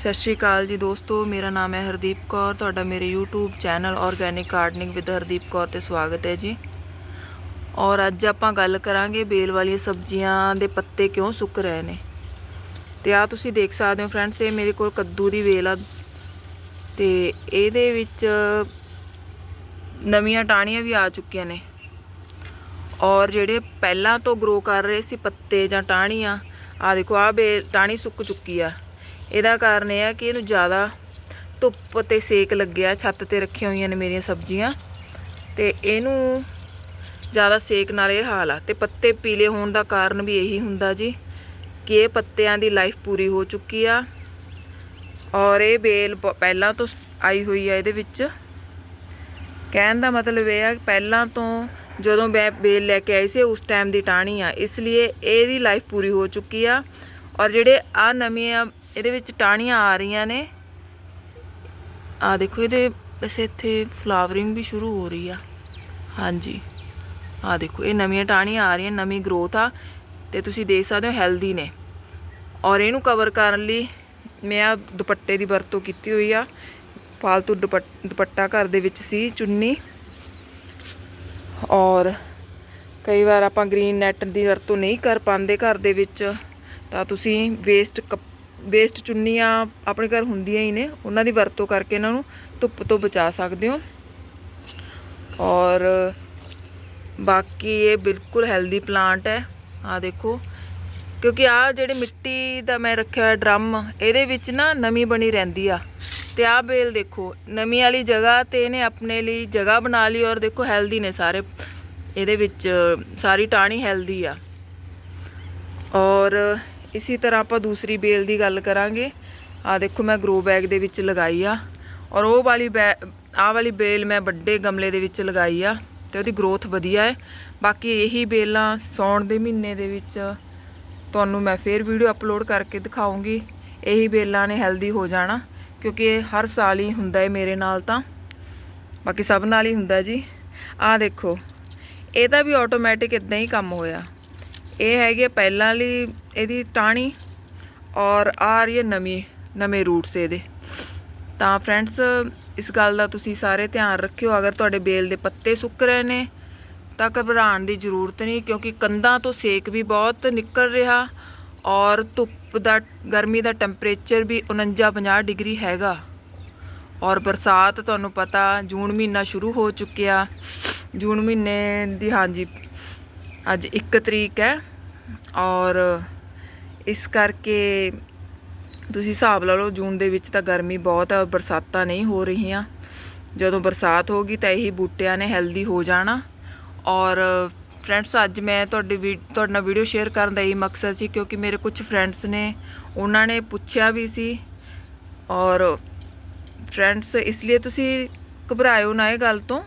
ਸਤਿ ਸ਼੍ਰੀ ਅਕਾਲ ਜੀ ਦੋਸਤੋ, ਮੇਰਾ ਨਾਮ ਹੈ ਹਰਦੀਪ ਕੌਰ, ਤੁਹਾਡਾ ਮੇਰੇ YouTube channel organic gardening with Hardeep Kaur ਤੇ ਸਵਾਗਤ ਹੈ ਜੀ। ਔਰ ਅੱਜ ਆਪਾਂ ਗੱਲ ਕਰਾਂਗੇ ਬੇਲ ਵਾਲੀਆਂ ਸਬਜ਼ੀਆਂ ਦੇ ਪੱਤੇ ਕਿਉਂ ਸੁੱਕ ਰਹੇ ਨੇ। ਤੇ ਆ ਤੁਸੀਂ ਦੇਖ ਸਕਦੇ ਹੋ ਫਰੈਂਡਸ ਇਹ ਮੇਰੇ ਕੋਲ ਕੱਦੂ ਦੀ ਵੇਲ ਆ। ਤੇ ਇਹਦੇ ਵਿੱਚ ਨਵੀਆਂ ਟਾਹਣੀਆਂ ਵੀ ਆ ਚੁੱਕੀਆਂ ਨੇ। ਔਰ ਜਿਹੜੇ ਪਹਿਲਾਂ ਤੋਂ ਗਰੋ ਕਰ ਰਹੇ ਸੀ ਪੱਤੇ ਜਾਂ ਟਾਹਣੀਆਂ ਆ ਦੇਖੋ ਆ ਬੇ ਟਾਹਣੀ ਸੁੱਕ ਚੁੱਕੀ ਆ। ਇਹਦਾ ਕਾਰਨ ਇਹ ਆ ਕਿ ਇਹਨੂੰ ਜ਼ਿਆਦਾ ਧੁੱਪ ਤੇ ਸੇਕ ਲੱਗਿਆ, ਛੱਤ ਤੇ ਰੱਖੀਆਂ ਹੋਈਆਂ ਨੇ ਮੇਰੀਆਂ ਸਬਜ਼ੀਆਂ। ਤੇ ਇਹਨੂੰ ਜ਼ਿਆਦਾ ਸੇਕ ਨਾਲ ਇਹ ਹਾਲ ਆ। ਤੇ ਪੱਤੇ ਪੀਲੇ ਹੋਣ ਦਾ ਕਾਰਨ ਵੀ ਇਹੀ ਹੁੰਦਾ ਜੀ ਕਿ ਇਹ ਪੱਤਿਆਂ ਦੀ ਲਾਈਫ ਪੂਰੀ ਹੋ ਚੁੱਕੀ ਆ। ਔਰ ਇਹ ਬੇਲ ਪ- ਪਹਿਲਾਂ ਤੋਂ ਆਈ ਹੋਈ ਆ ਇਹਦੇ ਵਿੱਚ। ਕਹਿਣ ਦਾ ਮਤਲਬ ਇਹ ਆ ਪਹਿਲਾਂ ਤੋਂ ਜਦੋਂ ਮੈਂ ਬੇਲ ਲੈ ਕੇ ਆਈ ਸੀ, ਉਸ ਟਾਈਮ ਦੀ ਟਾਹਣੀ ਆ। ਇਸ ਲਈ ਇਹਦੀ ਲਾਈਫ ਪੂਰੀ ਹੋ ਚੁੱਕੀ ਆ। ਔਰ ਜਿਹੜੇ ਆ ਨਵੀਆਂ ਇਹਦੇ ਵਿੱਚ ਟਾਹਣੀਆਂ ਆ ਰਹੀਆਂ ਨੇ। ਆ ਦੇਖੋ, ਇਹਦੇ ਵੈਸੇ ਇੱਥੇ ਫਲਾਵਰਿੰਗ ਵੀ ਸ਼ੁਰੂ ਹੋ ਰਹੀ ਆ। ਹਾਂਜੀ। ਆ ਦੇਖੋ, ਇਹ ਨਵੀਆਂ ਟਾਹਣੀਆਂ ਆ ਰਹੀਆਂ, ਨਵੀਂ ਗਰੋਥ ਆ ਤੇ ਤੁਸੀਂ ਦੇਖ ਸਕਦੇ ਹੋ ਹੈਲਦੀ ਨੇ। ਔਰ ਇਹਨੂੰ ਕਵਰ ਕਰਨ ਲਈ ਮੈਂ ਆ ਦੁਪੱਟੇ ਦੀ ਵਰਤੋਂ ਕੀਤੀ ਹੋਈ ਆ। ਫਾਲਤੂ ਦੁਪੱਟ- ਦੁਪੱਟਾ ਘਰ ਦੇ ਵਿੱਚ ਸੀ, ਚੁੰਨੀ। ਔਰ ਕਈ ਵਾਰ ਆਪਾਂ ਗ੍ਰੀਨ ਨੈਟ ਦੀ ਵਰਤੋਂ ਨਹੀਂ ਕਰ ਪਾਉਂਦੇ ਘਰ ਦੇ ਵਿੱਚ, ਤਾਂ ਤੁਸੀਂ ਵੇਸਟ ਵੇਸਟ ਚੁੰਨੀਆਂ ਆਪਣੇ ਘਰ ਹੁੰਦੀਆਂ ਹੀ ਨੇ, ਉਹਨਾਂ ਦੀ ਵਰਤੋਂ ਕਰਕੇ ਇਹਨਾਂ ਨੂੰ ਧੁੱਪ ਤੋਂ ਬਚਾ ਸਕਦੇ ਹੋ। ਔਰ ਬਾਕੀ ਇਹ ਬਿਲਕੁਲ ਹੈਲਦੀ ਪਲਾਂਟ ਹੈ। ਆ ਦੇਖੋ, ਕਿਉਂਕਿ ਆ ਜਿਹੜੇ ਮਿੱਟੀ ਦਾ ਮੈਂ ਰੱਖਿਆ ਡਰਮ, ਇਹਦੇ ਵਿੱਚ ਨਾ ਨਮੀ ਬਣੀ ਰਹਿੰਦੀ ਆ। ਤੇ ਆ ਬੇਲ ਦੇਖੋ, ਨਮੀ ਵਾਲੀ ਜਗ੍ਹਾ ਤੇ ਇਹਨੇ ਆਪਣੇ ਲਈ ਜਗ੍ਹਾ ਬਣਾ ਲਈ ਔਰ ਦੇਖੋ ਹੈਲਦੀ ਨੇ ਸਾਰੇ। ਇਹਦੇ ਵਿੱਚ ਸਾਰੀ ਟਾਹਣੀ ਹੈਲਦੀ ਆ। ਔਰ ਇਸੇ ਤਰ੍ਹਾਂ ਆਪਾਂ ਦੂਸਰੀ ਬੇਲ ਦੀ ਗੱਲ ਕਰਾਂਗੇ। ਆ ਦੇਖੋ ਮੈਂ ਗਰੋ ਬੈਗ ਦੇ ਵਿੱਚ ਲਗਾਈ ਆ। ਔਰ ਉਹ ਵਾਲੀ ਆ ਵਾਲੀ ਬੇਲ ਮੈਂ ਵੱਡੇ ਗਮਲੇ ਦੇ ਵਿੱਚ ਲਗਾਈ ਆ ਤੇ ਉਹਦੀ ਗਰੋਥ ਵਧੀਆ ਹੈ। ਬਾਕੀ ਇਹੀ ਬੇਲਾਂ ਸੌਣ ਦੇ ਮਹੀਨੇ ਦੇ ਵਿੱਚ ਤੁਹਾਨੂੰ ਮੈਂ ਫੇਰ ਵੀਡੀਓ ਅਪਲੋਡ ਕਰਕੇ ਦਿਖਾਉਂਗੀ। ਇਹੀ ਬੇਲਾਂ ਨੇ ਹੈਲਦੀ ਹੋ ਜਾਣਾ, ਕਿਉਂਕਿ ਇਹ ਹਰ ਸਾਲ ਹੀ ਹੁੰਦਾ ਹੈ ਮੇਰੇ ਨਾਲ ਤਾਂ। ਬਾਕੀ ਸਭ ਨਾਲ ਹੀ ਹੁੰਦਾ ਜੀ। ਆਹ ਦੇਖੋ ਇਹਦਾ ਵੀ ਆਟੋਮੈਟਿਕ ਇਦਾਂ ਹੀ ਕੰਮ ਹੋਇਆ। ਇਹ ਹੈਗੇ ਪਹਿਲਾਂ ਵਾਲੀ ਇਹਦੀ ਟਾਣੀ ਔਰ ਆ ਰਹੀ ਹੈ ਨਵੀਂ, ਨਵੇਂ ਰੂਟਸ ਇਹਦੇ। ਤਾਂ ਫਰੈਂਡਸ ਇਸ ਗੱਲ ਦਾ ਤੁਸੀਂ ਸਾਰੇ ਧਿਆਨ ਰੱਖਿਓ। ਅਗਰ ਤੁਹਾਡੇ ਬੇਲ ਦੇ ਪੱਤੇ ਸੁੱਕ ਰਹੇ ਨੇ, ਤਾਂ ਘਬਰਾਉਣ ਦੀ ਜ਼ਰੂਰਤ ਨਹੀਂ, ਕਿਉਂਕਿ ਕੰਧਾਂ ਤੋਂ ਸੇਕ ਵੀ ਬਹੁਤ ਨਿਕਲ ਰਿਹਾ ਔਰ ਧੁੱਪ ਦਾ, ਗਰਮੀ ਦਾ ਟੈਂਪਰੇਚਰ ਵੀ 49-50 ਡਿਗਰੀ ਹੈਗਾ। ਔਰ ਬਰਸਾਤ, ਤੁਹਾਨੂੰ ਪਤਾ, ਜੂਨ ਮਹੀਨਾ ਸ਼ੁਰੂ ਹੋ ਚੁੱਕਿਆ। ਜੂਨ ਮਹੀਨੇ ਦੀ, ਹਾਂਜੀ, ਅੱਜ 1 ਤਰੀਕ ਹੈ। ਔਰ ਇਸ ਕਰਕੇ ਤੁਸੀਂ ਹਿਸਾਬ ਲਾ ਲਓ, ਜੂਨ ਦੇ ਵਿੱਚ ਤਾਂ ਗਰਮੀ ਬਹੁਤ ਹੈ ਬਰਸਾਤਾਂ ਨਹੀਂ ਹੋ ਰਹੀਆਂ। ਜਦੋਂ ਬਰਸਾਤ ਹੋਗੀ ਤਾਂ ਇਹੀ ਬੂਟਿਆਂ ਨੇ ਹੈਲਦੀ ਹੋ ਜਾਣਾ। ਔਰ ਫਰੈਂਡਸ ਅੱਜ ਮੈਂ ਤੁਹਾਡੇ ਵੀ, ਤੁਹਾਡੇ ਨਾਲ ਵੀਡੀਓ ਸ਼ੇਅਰ ਕਰਨ ਦਾ ਇਹ ਮਕਸਦ ਸੀ, ਕਿਉਂਕਿ ਮੇਰੇ ਕੁਝ ਫਰੈਂਡਸ ਨੇ, ਉਹਨਾਂ ਨੇ ਪੁੱਛਿਆ ਵੀ ਸੀ। ਔਰ ਫਰੈਂਡਸ ਇਸ ਲਈ ਤੁਸੀਂ ਘਬਰਾਇਓ ਨਾ ਇਹ ਗੱਲ ਤੋਂ।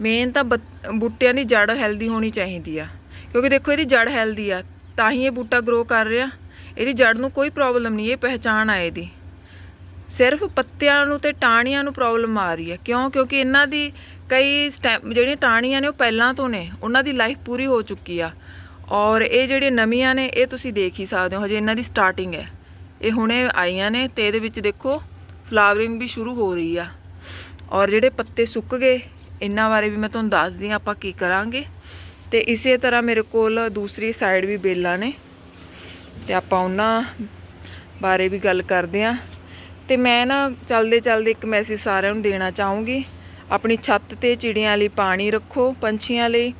ਮੇਨ ਤਾਂ ਬੱਤ- ਬੂਟਿਆਂ ਦੀ ਜੜ ਹੈਲਦੀ ਹੋਣੀ ਚਾਹੀਦੀ ਆ। ਕਿਉਂਕਿ ਦੇਖੋ, ਇਹਦੀ ਜੜ ਹੈਲਦੀ ਆ। ਤਾਂ ਹੀ ਇਹ ਬੂਟਾ ਗਰੋ ਕਰ ਰਿਹਾ। ਇਹਦੀ ਜੜ ਨੂੰ ਕੋਈ ਪ੍ਰੋਬਲਮ ਨਹੀਂ, ਇਹ ਪਹਿਚਾਣ ਆ ਇਹਦੀ। ਸਿਰਫ ਪੱਤਿਆਂ ਨੂੰ ਤੇ ਟਾਹਣੀਆਂ ਨੂੰ ਪ੍ਰੋਬਲਮ ਆ ਰਹੀ ਹੈ। ਕਿਉਂ? ਕਿਉਂਕਿ ਇਹਨਾਂ ਦੀ ਕਈ ਸਟੈਮ ਜਿਹੜੀਆਂ ਟਾਹਣੀਆਂ ਨੇ ਉਹ ਪਹਿਲਾਂ ਤੋਂ ਨੇ, ਉਹਨਾਂ ਦੀ ਲਾਈਫ ਪੂਰੀ ਹੋ ਚੁੱਕੀ ਆ। ਔਰ ਇਹ ਜਿਹੜੀਆਂ ਨਵੀਆਂ ਨੇ, ਇਹ ਤੁਸੀਂ ਦੇਖ ਹੀ ਸਕਦੇ ਹੋ, ਹਜੇ ਇਹਨਾਂ ਦੀ ਸਟਾਰਟਿੰਗ ਹੈ। ਇਹ ਹੁਣੇ ਆਈਆਂ ਨੇ ਤੇ ਇਹਦੇ ਵਿੱਚ ਦੇਖੋ ਫਲਾਵਰਿੰਗ ਵੀ ਸ਼ੁਰੂ ਹੋ ਰਹੀ ਆ। ਔਰ ਜਿਹੜੇ ਪੱਤੇ ਸੁੱਕ ਗਏ, ਇਹਨਾਂ ਬਾਰੇ ਵੀ ਮੈਂ ਤੁਹਾਨੂੰ ਦੱਸਦੀ ਹਾਂ ਆਪਾਂ ਕੀ ਕਰਾਂਗੇ। ਤੇ ਇਸੇ ਤਰ੍ਹਾਂ ਮੇਰੇ ਕੋਲ ਦੂਸਰੀ ਸਾਈਡ ਵੀ ਬੇਲਾਂ ਨੇ ਤੇ ਆਪਾਂ ਉਹਨਾਂ ਬਾਰੇ ਵੀ ਗੱਲ ਕਰਦੇ ਹਾਂ। ਤੇ ਮੈਂ ਨਾ ਚਲਦੇ ਚੱਲਦੇ ਇੱਕ ਮੈਸੇਜ ਸਾਰਿਆਂ ਨੂੰ ਦੇਣਾ ਚਾਹੂੰਗੀ। ਆਪਣੀ ਛੱਤ ਤੇ ਚਿੜੀਆਂ ਲਈ ਪਾਣੀ ਰੱਖੋ, ਪੰਛੀਆਂ ਲਈ।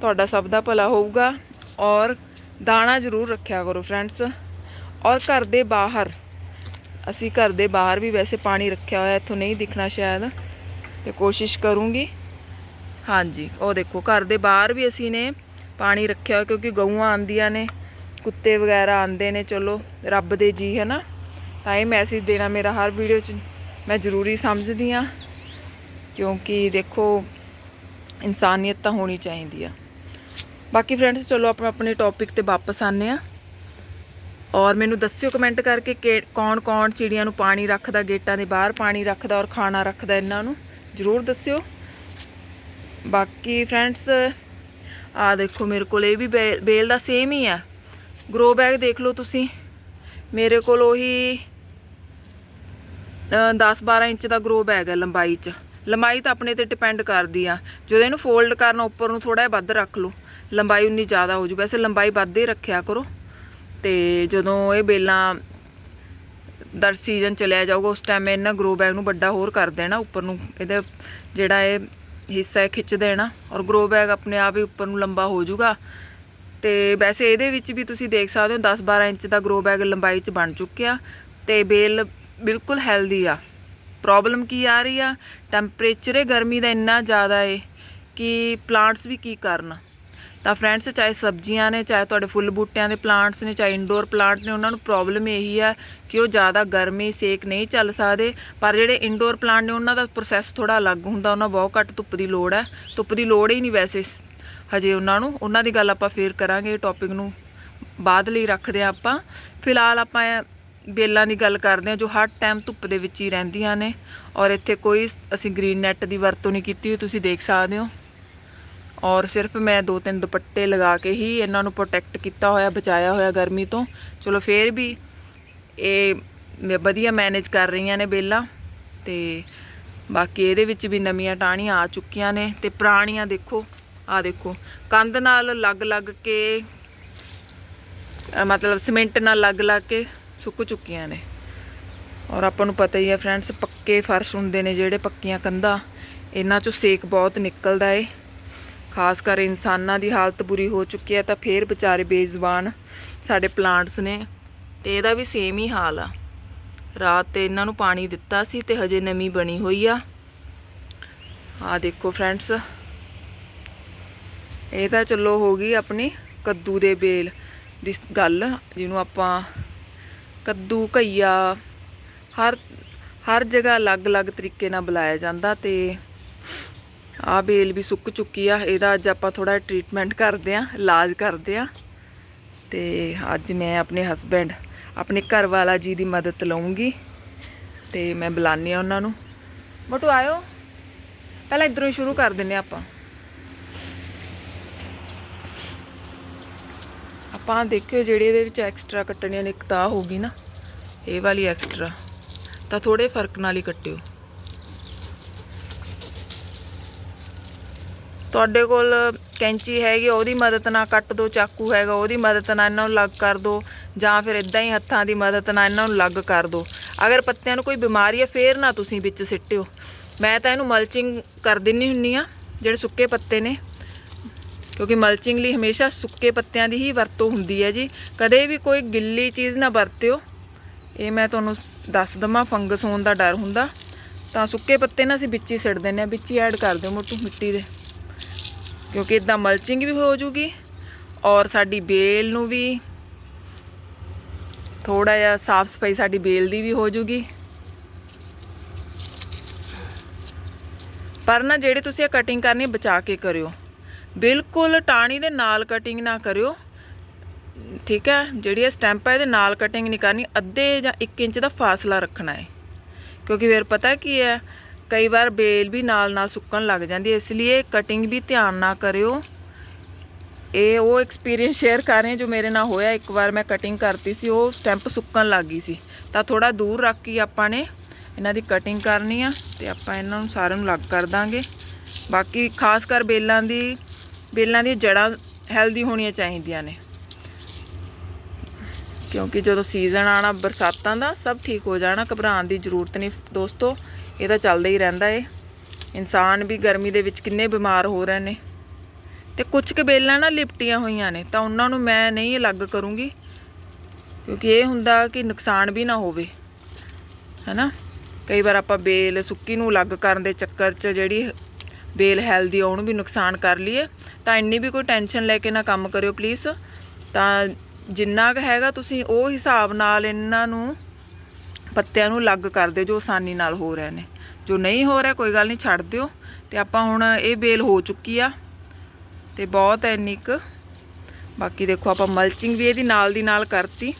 ਤੁਹਾਡਾ ਸਭ ਦਾ ਭਲਾ ਹੋਊਗਾ ਔਰ ਦਾਣਾ ਜ਼ਰੂਰ ਰੱਖਿਆ ਕਰੋ ਫਰੈਂਡਸ ਔਰ ਘਰ ਦੇ ਬਾਹਰ, ਅਸੀਂ ਘਰ ਦੇ ਬਾਹਰ ਵੀ ਵੈਸੇ ਪਾਣੀ ਰੱਖਿਆ ਹੋਇਆ ਇੱਥੋਂ ਨਹੀਂ ਦਿਖਣਾ ਸ਼ਾਇਦ, ਤੇ ਕੋਸ਼ਿਸ਼ ਕਰੂੰਗੀ। ਹਾਂਜੀ, ਉਹ ਦੇਖੋ, ਘਰ ਦੇ ਬਾਹਰ ਵੀ ਅਸੀਂ ਨੇ ਪਾਣੀ ਰੱਖਿਆ ਹੋਇਆ ਕਿਉਂਕਿ ਗਊਆਂ ਆਂਦੀਆਂ ਨੇ, ਕੁੱਤੇ ਵਗੈਰਾ ਆਂਦੇ ਨੇ, ਚਲੋ, ਰੱਬ ਦੇ ਜੀ ਹੈ ਨਾ ਤਾਂ ਇਹ ਮੈਸੇਜ ਦੇਣਾ ਮੇਰਾ ਹਰ ਵੀਡੀਓ 'ਚ, ਮੈਂ ਜ਼ਰੂਰੀ ਸਮਝਦੀ ਆ ਕਿਉਂਕਿ ਦੇਖੋ, ਇਨਸਾਨੀਅਤ ਤਾਂ ਹੋਣੀ ਚਾਹੀਦੀ ਆ। ਬਾਕੀ ਫਰੈਂਡਸ ਚਲੋ, ਆਪਾਂ ਆਪਣੇ ਟੌਪਿਕ ਤੇ ਵਾਪਸ ਆਨੇ ਆ ਔਰ ਮੈਨੂੰ ਦੱਸਿਓ ਕਮੈਂਟ ਕਰਕੇ ਕਿ ਕੌਣ ਕੌਣ ਚਿੜੀਆਂ ਨੂੰ ਪਾਣੀ ਰੱਖਦਾ, ਗੇਟਾਂ ਦੇ ਬਾਹਰ ਪਾਣੀ ਰੱਖਦਾ ਔਰ ਖਾਣਾ ਰੱਖਦਾ ਇਹਨਾਂ ਨੂੰ। ਜ਼ਰੂਰ ਦੱਸਿਓ। ਬਾਕੀ ਫਰੈਂਡਸ ਆ ਦੇਖੋ ਮੇਰੇ ਕੋਲ ਇਹ ਵੀ ਬੇ- ਬੇਲ ਦਾ ਸੇਮ ਹੀ ਆ। ਗਰੋ ਬੈਗ ਦੇਖ ਲਓ ਤੁਸੀਂ। ਮੇਰੇ ਕੋਲ ਉਹੀ 10-12 ਇੰਚ ਦਾ ਗਰੋ ਬੈਗ ਹੈ ਲੰਬਾਈ 'ਚ। ਲੰਬਾਈ ਤਾਂ ਆਪਣੇ ਤੇ ਡਿਪੈਂਡ ਕਰਦੀ ਆ। ਜਦੋਂ ਇਹਨੂੰ ਫੋਲਡ ਕਰਨਾ ਉੱਪਰ ਨੂੰ ਥੋੜਾ ਜਿਹਾ ਵੱਧ ਰੱਖ ਲਓ, ਲੰਬਾਈ ਉਨੀ ਜ਼ਿਆਦਾ ਹੋ ਜੂ। ਵੈਸੇ ਲੰਬਾਈ ਵੱਧ ਹੀ ਰੱਖਿਆ ਕਰੋ। ਤੇ ਜਦੋਂ ਇਹ ਬੇਲਾਂ ਦਰ ਸੀਜ਼ਨ ਚਲਿਆ ਜਾਊਗਾ, ਉਸ ਟਾਈਮ ਇਹਨਾਂ ਗਰੋ ਬੈਗ ਨੂੰ ਵੱਡਾ ਹੋਰ ਕਰ ਦੇਣਾ, ਉੱਪਰ ਨੂੰ ਇਹਦੇ ਜਿਹੜਾ ਇਹ ਹਿੱਸਾ ਹੈ ਖਿੱਚ ਦੇਣਾ ਔਰ ਗਰੋ ਬੈਗ ਆਪਣੇ ਆਪ ਹੀ ਉੱਪਰ ਨੂੰ ਲੰਬਾ ਹੋ ਜਾਊਗਾ। ਤੇ ਵੈਸੇ ਇਹਦੇ ਵਿੱਚ ਵੀ ਤੁਸੀਂ ਦੇਖ ਸਕਦੇ ਹੋ 10-12 ਇੰਚ ਦਾ ਗਰੋ ਬੈਗ ਲੰਬਾਈ 'ਚ ਬਣ ਚੁੱਕਿਆ। ਤੇ ਬੇਲ ਬਿਲਕੁਲ ਹੈਲਦੀ ਆ। ਪ੍ਰੋਬਲਮ ਕੀ ਆ ਰਹੀ ਆ? ਟੈਂਪਰੇਚਰ ਇਹ ਗਰਮੀ ਦਾ ਇੰਨਾ ਜ਼ਿਆਦਾ ਏ ਕਿ ਪਲਾਂਟਸ ਵੀ ਕੀ ਕਰਨ? ਤਾਂ ਫਰੈਂਡਸ ਚਾਹੇ ਸਬਜ਼ੀਆਂ ਨੇ, ਚਾਹੇ ਤੁਹਾਡੇ ਫੁੱਲ ਬੂਟਿਆਂ ਦੇ ਪਲਾਂਟਸ ਨੇ, ਚਾਹੇ ਇਨਡੋਰ ਪਲਾਂਟ ਨੇ, ਉਹਨਾਂ ਨੂੰ ਪ੍ਰੋਬਲਮ ਇਹੀ ਹੈ ਕਿ ਉਹ ਜ਼ਿਆਦਾ ਗਰਮੀ, ਸੇਕ ਨਹੀਂ ਚੱਲ ਸਕਦੇ। ਪਰ ਜਿਹੜੇ ਇਨਡੋਰ ਪਲਾਂਟ ਨੇ, ਉਹਨਾਂ ਦਾ ਪ੍ਰੋਸੈਸ ਥੋੜਾ ਅਲੱਗ ਹੁੰਦਾ, ਉਹਨਾਂ ਬਹੁਤ ਘੱਟ ਧੁੱਪ ਦੀ ਲੋੜ ਹੈ। ਧੁੱਪ ਦੀ ਲੋੜ ਹੀ ਨਹੀਂ ਵੈਸੇ। ਹਜੇ ਉਹਨਾਂ ਨੂੰ, ਉਹਨਾਂ ਦੀ ਗੱਲ ਆਪਾਂ ਫੇਰ ਕਰਾਂਗੇ ਟੌਪਿਕ ਨੂੰ ਬਾਅਦ ਲਈ ਰੱਖਦੇ ਆ ਆਪਾਂ। ਫਿਲਹਾਲ ਆਪਾਂ ਇਹ ਬੇਲਾਂ ਦੀ ਗੱਲ ਕਰਦੇ ਆ ਜੋ ਹਰ ਟਾਈਮ ਧੁੱਪ ਦੇ ਵਿੱਚ ਹੀ ਰਹਿੰਦੀਆਂ ਨੇ। ਔਰ ਇੱਥੇ ਕੋਈ ਅਸੀਂ ਗ੍ਰੀਨ ਨੈਟ ਦੀ ਵਰਤੋਂ ਨਹੀਂ ਕੀਤੀ ਹੋਈ, ਤੁਸੀਂ ਦੇਖ ਸਕਦੇ ਹੋ। ਔਰ ਸਿਰਫ ਮੈਂ ਦੋ ਤਿੰਨ ਦੁਪੱਟੇ ਲਗਾ ਕੇ ਹੀ ਇਹਨਾਂ ਨੂੰ ਪ੍ਰੋਟੈਕਟ ਕੀਤਾ ਹੋਇਆ, ਬਚਾਇਆ ਹੋਇਆ ਗਰਮੀ ਤੋਂ। ਚਲੋ ਫੇਰ ਵੀ ਇਹ ਵਧੀਆ ਮੈਨੇਜ ਕਰ ਰਹੀਆਂ ਨੇ ਬੇਲਾਂ ਤੇ ਬਾਕੀ ਇਹਦੇ ਵਿੱਚ ਵੀ ਨਵੀਆਂ ਟਾਹਣੀਆਂ ਆ ਚੁੱਕੀਆਂ ਨੇ ਤੇ ਪੁਰਾਣੀਆਂ ਦੇਖੋ ਆ ਦੇਖੋ। ਕੰਧ ਨਾਲ ਲੱਗ ਲੱਗ ਕੇ ਮਤਲਬ ਸਿਮੈਂਟ ਨਾਲ ਲੱਗ ਲੱਗ ਕੇ ਸੁੱਕ ਚੁੱਕੀਆਂ ਨੇ। ਔਰ ਆਪਾਂ ਨੂੰ ਪਤਾ ਹੀ ਹੈ ਫਰੈਂਡਸ, ਪੱਕੇ ਫਰਸ਼ ਹੁੰਦੇ ਨੇ ਜਿਹੜੇ ਪੱਕੀਆਂ ਕੰਧਾਂ, ਇਹਨਾਂ ਚੋਂ ਸੇਕ ਬਹੁਤ ਨਿਕਲਦਾ ਏ। ਖਾਸ ਕਰ ਇਨਸਾਨਾਂ ਦੀ ਹਾਲਤ ਬੁਰੀ ਹੋ ਚੁੱਕੀ ਹੈ ਤਾਂ ਫੇਰ ਵਿਚਾਰੇ ਬੇਜ਼ੁਬਾਨ ਸਾਡੇ ਪਲਾਂਟਸ ਨੇ ਤੇ ਇਹਦਾ ਵੀ ਸੇਮ ਹੀ ਹਾਲ ਆ। ਰਾਤ ਤੇ ਇਹਨਾਂ ਨੂੰ ਪਾਣੀ ਦਿੱਤਾ ਸੀ ਤੇ ਹਜੇ ਨਵੀਂ ਬਣੀ ਹੋਈ ਆ। ਆ ਦੇਖੋ ਫਰੈਂਡਸ, ਇਹ ਤਾਂ ਚਲੋ ਹੋ ਗਈ ਆਪਣੀ ਕੱਦੂ ਦੇ ਬੇਲ ਦੀ ਗੱਲ, ਜਿਹਨੂੰ ਆਪਾਂ ਕੱਦੂ, ਘਈਆ, ਹਰ ਹਰ ਜਗ੍ਹਾ ਅਲੱਗ-ਅਲੱਗ ਤਰੀਕੇ ਨਾਲ ਬੁਲਾਇਆ ਜਾਂਦਾ ਤੇ ਆ ਬੇਲ ਵੀ ਸੁੱਕ ਚੁੱਕੀ ਆ, ਇਹਦਾ ਅੱਜ ਆਪਾਂ ਥੋੜਾ ਟ੍ਰੀਟਮੈਂਟ ਕਰਦੇ ਆ ਇਲਾਜ ਕਰਦੇ ਆ ਤੇ ਅੱਜ ਮੈਂ ਆਪਣੇ ਹਸਬੈਂਡ ਆਪਣੇ ਘਰ ਵਾਲਾ ਜੀ ਦੀ ਮਦਦ ਲਵਾਂਗੀ ਤੇ ਮੈਂ ਬੁਲਾਨੀ ਆ ਉਹਨਾਂ ਨੂੰ। ਮੋਟੂ ਆਇਓ। ਪਹਿਲਾਂ ਇਧਰੋਂ ਹੀ ਸ਼ੁਰੂ ਕਰ ਦਿੰਨੇ ਆਪਾਂ। ਆਪਾਂ ਦੇਖਿਓ ਜਿਹੜੇ ਇਹਦੇ ਵਿੱਚ ਐਕਸਟਰਾ ਕੱਟਣੀਆਂ ਨੇ, ਇੱਕ ਤਾਂ ਆਹ ਹੋਗੀ ਨਾ, ਇਹ ਵਾਲੀ ਐਕਸਟਰਾ ਤਾਂ ਥੋੜੇ ਫ਼ਰਕ ਨਾਲ ਹੀ ਕੱਟਿਓ। ਤੁਹਾਡੇ ਕੋਲ ਕੈਂਚੀ ਹੈਗੀ, ਉਹਦੀ ਮਦਦ ਨਾਲ ਕੱਟ ਦੋ, ਚਾਕੂ ਹੈਗਾ, ਉਹਦੀ ਮਦਦ ਨਾਲ ਇਹਨਾਂ ਨੂੰ ਲੱਗ ਕਰ ਦੋ, ਜਾਂ ਫਿਰ ਇਦਾਂ ਹੀ ਹੱਥਾਂ ਦੀ ਮਦਦ ਨਾਲ ਇਹਨਾਂ ਨੂੰ ਲੱਗ ਕਰ ਦੋ। ਅਗਰ ਪੱਤਿਆਂ ਨੂੰ ਕੋਈ ਬਿਮਾਰੀ ਹੈ, ਫੇਰ ਨਾ ਤੁਸੀਂ ਵਿੱਚ ਸਿੱਟਿਓ। ਮੈਂ ਤਾਂ ਇਹਨੂੰ ਮਲਚਿੰਗ ਕਰ ਦਿੰਨੀ ਹੁੰਨੀ ਆ, ਜਿਹੜੇ ਸੁੱਕੇ ਪੱਤੇ ਨੇ। ਕਿਉਂਕਿ ਮਲਚਿੰਗ ਲਈ ਹਮੇਸ਼ਾ ਸੁੱਕੇ ਪੱਤਿਆਂ ਦੀ ਹੀ ਵਰਤੋਂ ਹੁੰਦੀ ਹੈ ਜੀ। ਕਦੇ ਵੀ ਕੋਈ ਗਿੱਲੀ ਚੀਜ਼ ਨਾ ਵਰਤਿਓ। ਇਹ ਮੈਂ ਤੁਹਾਨੂੰ ਦੱਸ ਦਵਾਂ, ਫੰਗਸ ਹੋਣ ਦਾ ਡਰ ਹੁੰਦਾ। ਤਾਂ ਸੁੱਕੇ ਪੱਤੇ ਨਾ ਅਸੀਂ ਵਿੱਚ ਹੀ ਸਿੱਟ ਦਿੰਨੇ ਆ ਵਿੱਚ ਹੀ ਐਡ ਕਰ ਦਿਓ ਮੋਟੂ ਮਿੱਟੀ ਦੇ। ਕਿਉਂਕਿ ਇਦਾਂ ਮਲਚਿੰਗ ਵੀ ਹੋ ਜੂਗੀ ਔਰ ਸਾਡੀ ਬੇਲ ਨੂੰ ਵੀ ਥੋੜਾ ਜਿਹਾ ਸਾਫ਼ ਸਫ਼ਾਈ ਸਾਡੀ ਬੇਲ ਦੀ ਵੀ ਹੋ ਜੂਗੀ। ਪਰ ਨਾ ਜਿਹੜੇ ਤੁਸੀਂ ਇਹ ਕਟਿੰਗ ਕਰਨੀ ਬਚਾ ਕੇ ਕਰਿਓ। ਬਿਲਕੁਲ ਟਾਣੀ ਦੇ ਨਾਲ ਕਟਿੰਗ ਨਾ ਕਰਿਓ। ਠੀਕ ਹੈ, ਜਿਹੜੀ ਇਹ ਸਟੈਂਪ ਹੈ, ਇਹਦੇ ਨਾਲ ਕਟਿੰਗ ਨਹੀਂ ਕਰਨੀ। ਅੱਧੇ ਜਾਂ 1 ਇੰਚ ਦਾ ਫਾਸਲਾ ਰੱਖਣਾ ਹੈ। ਕਿਉਂਕਿ ਫਿਰ ਪਤਾ ਕੀ ਹੈ ਕਈ ਵਾਰ ਬੇਲ ਵੀ ਨਾਲ ਨਾਲ ਸੁੱਕਣ ਲੱਗ ਜਾਂਦੀ ਹੈ, ਇਸ ਲਈ ਕਟਿੰਗ ਵੀ ਧਿਆਨ ਨਾਲ ਕਰਿਓ। ਇਹ ਉਹ ਐਕਸਪੀਰੀਅੰਸ ਸ਼ੇਅਰ ਕਰ ਰਹੇ ਜੋ ਮੇਰੇ ਨਾਲ ਹੋਇਆ। ਇੱਕ ਵਾਰ ਮੈਂ ਕਟਿੰਗ ਕਰਤੀ ਸੀ, ਉਹ ਸਟੈਂਪ ਸੁੱਕਣ ਲੱਗ ਗਈ ਸੀ। ਤਾਂ ਥੋੜਾ ਦੂਰ ਰੱਖ ਕੇ ਆਪਾਂ ਨੇ ਇਹਨਾਂ ਦੀ ਕਟਿੰਗ ਕਰਨੀ ਆ ਤੇ ਆਪਾਂ ਇਹਨਾਂ ਨੂੰ ਸਾਰਿਆਂ ਨੂੰ ਲੱਗ ਕਰ ਦਾਂਗੇ। ਬਾਕੀ ਖਾਸ ਕਰ ਬੇਲਾਂ ਦੀ ਬੇਲਾਂ ਦੀ ਜੜਾਂ ਹੈਲਦੀ ਹੋਣੀਆਂ ਚਾਹੀਦੀਆਂ ਨੇ। ਕਿਉਂਕਿ ਜਦੋਂ ਸੀਜ਼ਨ ਆਣਾ ਬਰਸਾਤਾਂ ਦਾ ਸਭ ਠੀਕ ਹੋ ਜਾਣਾ, ਘਬਰਾਉਣ ਦੀ ਜ਼ਰੂਰਤ ਨਹੀਂ ਦੋਸਤੋ। ਇਹ ਤਾਂ ਚੱਲਦਾ ਹੀ ਰਹਿੰਦਾ ਏ। ਇਨਸਾਨ ਵੀ ਗਰਮੀ ਦੇ ਵਿੱਚ ਕਿੰਨੇ ਬਿਮਾਰ ਹੋ ਰਹੇ ਨੇ। ਤੇ ਕੁਝ ਕੁ ਬੇਲਾਂ ਨਾ ਲਿਪਟੀਆਂ ਹੋਈਆਂ ਨੇ, ਤਾਂ ਉਹਨਾਂ ਨੂੰ ਮੈਂ ਨਹੀਂ ਅਲੱਗ ਕਰੂੰਗੀ। ਕਿਉਂਕਿ ਇਹ ਹੁੰਦਾ ਕਿ ਨੁਕਸਾਨ ਵੀ ਨਾ ਹੋਵੇ। ਹੈਨਾ? ਕਈ ਵਾਰ ਆਪਾਂ ਬੇਲ ਸੁੱਕੀ ਨੂੰ ਅਲੱਗ ਕਰਨ ਦੇ ਚੱਕਰ 'ਚ ਜਿਹੜੀ ਬੇਲ ਹੈਲਦੀ ਆ, ਉਹਨੂੰ ਵੀ ਨੁਕਸਾਨ ਕਰ ਲਈਏ। ਤਾਂ ਇੰਨੀ ਵੀ ਕੋਈ ਟੈਨਸ਼ਨ ਲੈ ਕੇ ਨਾ ਕੰਮ ਕਰਿਓ ਪਲੀਜ਼। ਤਾਂ ਜਿੰਨਾ ਕੁ ਹੈਗਾ ਤੁਸੀਂ ਉਹ ਹਿਸਾਬ ਨਾਲ ਇਹਨਾਂ ਨੂੰ ਪੱਤਿਆਂ ਨੂੰ ਅਲੱਗ ਕਰ ਦਿਓ ਜੋ ਆਸਾਨੀ ਨਾਲ ਹੋ ਰਹੇ ਨੇ। ਜੋ ਨਹੀਂ ਹੋ ਰਿਹਾ, ਕੋਈ ਗੱਲ ਨਹੀਂ, ਛੱਡ ਦਿਓ। ਤੇ ਆਪਾਂ ਹੁਣ ਇਹ ਬੇਲ ਹੋ ਚੁੱਕੀ ਆ ਤੇ ਬਹੁਤ ਹੈ ਇੰਨੀ ਕੁ। ਬਾਕੀ ਦੇਖੋ, ਆਪਾਂ ਮਲਚਿੰਗ ਵੀ ਇਹਦੀ ਨਾਲ ਦੀ ਨਾਲ ਕਰਤੀ।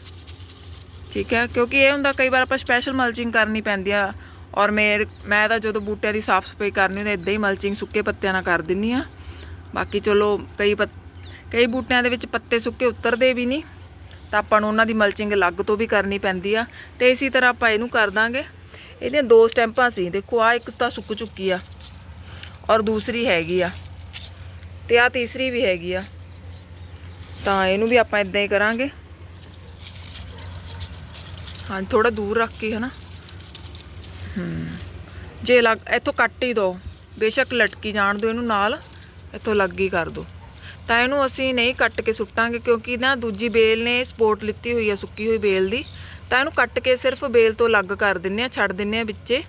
ਠੀਕ ਹੈ, ਕਿਉਂਕਿ ਇਹ ਹੁੰਦਾ, ਕਈ ਵਾਰ ਆਪਾਂ ਸਪੈਸ਼ਲ ਮਲਚਿੰਗ ਕਰਨੀ ਪੈਂਦੀ ਆ। ਔਰ ਮੇਰ, ਮੈਂ ਤਾਂ ਜਦੋਂ ਬੂਟਿਆਂ ਦੀ ਸਾਫ਼ ਸਫ਼ਾਈ ਕਰਨੀ ਹੁੰਦੀ ਇਦਾਂ ਹੀ ਮਲਚਿੰਗ ਸੁੱਕੇ ਪੱਤਿਆਂ ਨਾਲ ਕਰ ਦਿੰਨੀ ਆ। ਬਾਕੀ ਚਲੋ, ਕਈ ਪੱਤ- ਕਈ ਬੂਟਿਆਂ ਦੇ ਵਿੱਚ ਪੱਤੇ ਸੁੱਕੇ ਉਤਰਦੇ ਵੀ ਨਹੀਂ। ਤਾਂ ਆਪਾਂ ਨੂੰ ਉਹਨਾਂ ਦੀ ਮਲਚਿੰਗ ਅਲੱਗ ਤੋਂ ਵੀ ਕਰਨੀ ਪੈਂਦੀ ਆ। ਤੇ ਇਸੇ ਤਰ੍ਹਾਂ ਆਪਾਂ ਇਹਨੂੰ ਕਰ ਦਾਂਗੇ। ਇਹਦੀਆਂ ਦੋ ਸਟੈਂਪਾਂ ਸੀ, ਦੇਖੋ ਆ ਇੱਕ ਤਾਂ ਸੁੱਕ ਚੁੱਕੀ ਆ ਔਰ ਦੂਸਰੀ ਹੈਗੀ ਆ ਤੇ ਆ ਤੀਸਰੀ ਵੀ ਹੈਗੀ ਆ। ਤਾਂ ਇਹਨੂੰ ਵੀ ਆਪਾਂ ਇਦਾਂ ਹੀ ਕਰਾਂਗੇ। ਹਾਂ ਥੋੜਾ ਦੂਰ ਰੱਖ ਕੇ, ਹਨਾ? ਹੂੰ। ਜੇ ਲੱਗ, ਇੱਥੋਂ ਕੱਟ ਹੀ ਦੋ। ਬੇਸ਼ੱਕ ਲਟਕੀ ਜਾਣ ਦਿਓ ਇਹਨੂੰ ਨਾਲ, ਇੱਥੋਂ ਲੱਗ ਹੀ ਕਰ ਦੋ। ਤਾਂ ਇਹਨੂੰ ਅਸੀਂ ਨਹੀਂ ਕੱਟ ਕੇ ਸੁੱਟਾਂਗੇ ਕਿਉਂਕਿ ਨਾ ਦੂਜੀ ਬੇਲ ਨੇ ਸਪੋਰਟ ਲਿੱਤੀ ਹੋਈ ਆ, ਸੁੱਕੀ ਹੋਈ ਬੇਲ ਦੀ। ਤਾਂ ਇਹਨੂੰ ਕੱਟ ਕੇ ਸਿਰਫ ਬੇਲ ਤੋਂ ਅਲੱਗ ਕਰ ਦਿੰਨੇ ਆ ਛੱਡ ਦਿੰਨੇ ਆ ਵਿੱਚੇ।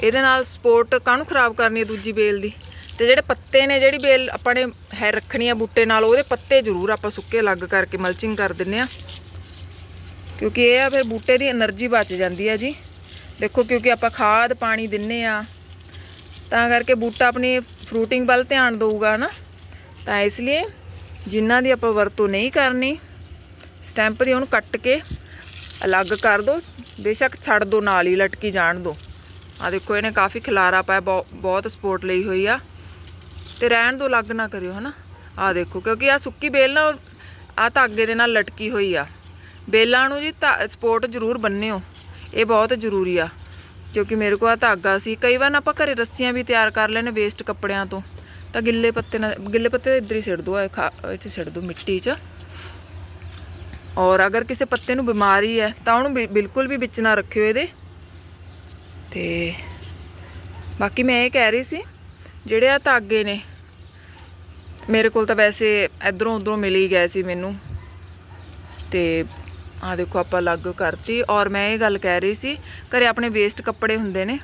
ਇਹਦੇ ਨਾਲ ਸਪੋਰਟ ਕਾਹਨੂੰ ਖਰਾਬ ਕਰਨੀ ਹੈ ਦੂਜੀ ਬੇਲ ਦੀ? ਤੇ ਜਿਹੜੇ ਪੱਤੇ ਨੇ, ਜਿਹੜੀ ਬੇਲ ਆਪਾਂ ਨੇ ਹੈ ਰੱਖਣੀ ਆ ਬੂਟੇ ਨਾਲ, ਉਹਦੇ ਪੱਤੇ ਜ਼ਰੂਰ ਆਪਾਂ ਸੁੱਕੇ ਅਲੱਗ ਕਰਕੇ ਮਲਚਿੰਗ ਕਰ ਦਿੰਨੇ ਆ ਕਿਉਂਕਿ ਇਹ ਆ ਫਿਰ ਬੂਟੇ ਦੀ એનર્ਜੀ ਬਚ ਜਾਂਦੀ ਆ ਜੀ। ਦੇਖੋ, ਕਿਉਂਕਿ ਆਪਾਂ ਖਾਦ, ਪਾਣੀ ਦਿੰਨੇ ਆ। ਤਾਂ ਕਰਕੇ ਬੂਟਾ ਆਪਣੀ ਫਰੂਟਿੰਗ ਵੱਲ ਧਿਆਨ ਦੇਊਗਾ ਨਾ। ਤਾਂ ਇਸ ਲਈ ਜਿਨ੍ਹਾਂ ਦੀ ਆਪਾਂ ਵਰਤੋਂ ਨਹੀਂ ਕਰਨੀ ਸਟੈਂਪ ਦੀ ਉਹਨੂੰ ਕੱਟ ਕੇ ਅਲੱਗ ਕਰ ਦੋ, ਬੇਸ਼ੱਕ ਛੱਡ ਦੋ, ਨਾਲ ਹੀ ਲਟਕੀ ਜਾਣ ਦੋ। ਆ ਦੇਖੋ, ਇਹਨੇ ਕਾਫੀ ਖਿਲਾਰਾ ਪਾਇਆ, ਬਹੁ- ਬਹੁਤ ਸਪੋਰਟ ਲਈ ਹੋਈ ਆ। ਤੇ ਰਹਿਣ ਦੋ, ਅਲੱਗ ਨਾ ਕਰਿਓ, ਹਨਾ? ਆ ਦੇਖੋ, ਕਿਉਂਕਿ ਆ ਸੁੱਕੀ ਬੇਲ ਨਾ ਆ ਧਾਗੇ ਦੇ ਨਾਲ ਲਟਕੀ ਹੋਈ ਆ। ਬੇਲਾਂ ਨੂੰ ਜੀ ਸਪੋਰਟ ਜ਼ਰੂਰ ਬੰਨਿਓ। ਇਹ ਬਹੁਤ ਜ਼ਰੂਰੀ ਆ, ਕਿਉਂਕਿ ਮੇਰੇ ਕੋਲ ਆ ਧਾਗਾ ਸੀ। ਕਈ ਵਾਰ ਨਾ ਆਪਾਂ ਘਰੇ ਰੱਸੀਆਂ ਵੀ ਤਿਆਰ ਕਰ ਲੈਣੇ ਵੇਸਟ ਕੱਪੜਿਆਂ ਤੋਂ। ਤਾਂ ਗਿੱਲੇ ਪੱਤੇ ਨਾਲ, ਗਿੱਲੇ ਪੱਤੇ ਇੱਧਰ ਹੀ ਸਿੱਟ ਦੋ ਇਹ ਖਾ- ਇਹ 'ਚ ਸਿੱਟ ਦੋ ਮਿੱਟੀ 'ਚ। ਔਰ ਅਗਰ ਕਿਸੇ ਪੱਤੇ ਨੂੰ ਬਿਮਾਰੀ ਹੈ, ਤਾਂ ਉਹਨੂੰ ਬਿ- ਬਿਲਕੁਲ ਵੀ ਵਿੱਚ ਨਾ ਰੱਖਿਓ ਇਹਦੇ। ਤੇ ਬਾਕੀ ਮੈਂ ਇਹ ਕਹਿ ਰਹੀ ਸੀ, ਜਿਹੜੇ ਆ ਧਾਗੇ ਨੇ, ਮੇਰੇ ਕੋਲ ਤਾਂ ਵੈਸੇ ਇਧਰੋਂ ਉਧਰੋਂ ਮਿਲ ਹੀ ਗਏ ਸੀ ਮੈਨੂੰ। ਤੇ ਆ ਦੇਖੋ ਆਪਾਂ ਅਲੱਗ ਕਰਤੀ। ਔਰ ਮੈਂ ਇਹ ਗੱਲ ਕਹਿ ਰਹੀ ਸੀ, ਘਰੇ ਆਪਣੇ ਵੇਸਟ ਕੱਪੜੇ ਹੁੰਦੇ ਨੇ।